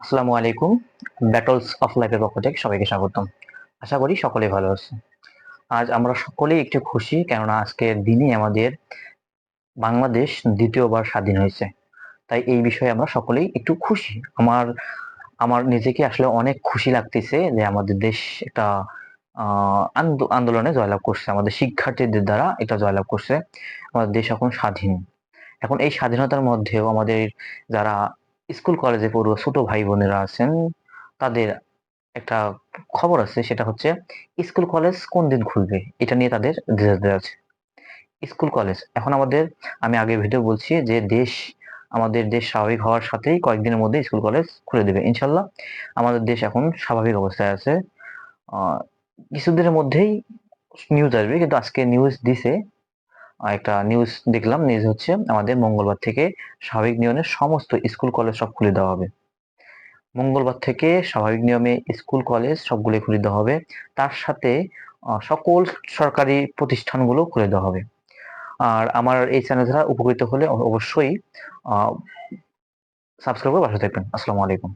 আসসালামু আলাইকুম battles of লাইফের পক্ষ থেকে সবাইকে স্বাগতম। আশা করি সকলেই ভালো আছে আজ আমরা সকলেই একটু খুশি, কেননা আজকের দিনে আমাদের বাংলাদেশ দ্বিতীয়বার স্বাধীন হয়েছে। তাই এই বিষয়ে আমরা সকলেই একটু খুশি। আমার আমার নিজেকে আসলে অনেক খুশি লাগতেছে যে আমাদের দেশ একটা আন্দোলনে জয়লাভ করছে। আমাদের শিক্ষার্থীদের দ্বারা এটা জয়লাভ করছে। আমাদের দেশ এখন স্বাধীন। এখন এই স্বাধীনতার মধ্যেও আমাদের যারা স্কুল কলেজে পড়ুয়া ছোট ভাই বোনেরা আছেন, তাদের একটা খবর আছে, সেটা হচ্ছে স্কুল কলেজ কোন দিন খুলবে? এটা নিয়ে তাদের আছে। স্কুল কলেজ এখন আমাদের, আমি আগে ভিডিও বলছি যে দেশ, আমাদের দেশ স্বাভাবিক হওয়ার সাথেই কয়েকদিনের মধ্যে স্কুল কলেজ খুলে দেবে। ইনশাল্লাহ, আমাদের দেশ এখন স্বাভাবিক অবস্থায় আছে। কিছুদিনের মধ্যেই নিউজ আসবে, কিন্তু আজকে নিউজ দিছে একটা নিউজ দেখলাম নিউজ হচ্ছে আমাদের মঙ্গলবার থেকে স্বাভাবিক নিয়মে সমস্ত স্কুল কলেজ সব খুলে দেওয়া হবে। মঙ্গলবার থেকে স্বাভাবিক নিয়মে স্কুল কলেজ সবগুলো খুলে দেওয়া হবে। তার সাথে সকল সরকারি প্রতিষ্ঠানগুলো খুলে দেওয়া হবে। আর আমার এই চ্যানেল দ্বারা উপকৃত হলে অবশ্যই সাবস্ক্রাইব করে পাশে থাকবেন। আসসালামু আলাইকুম।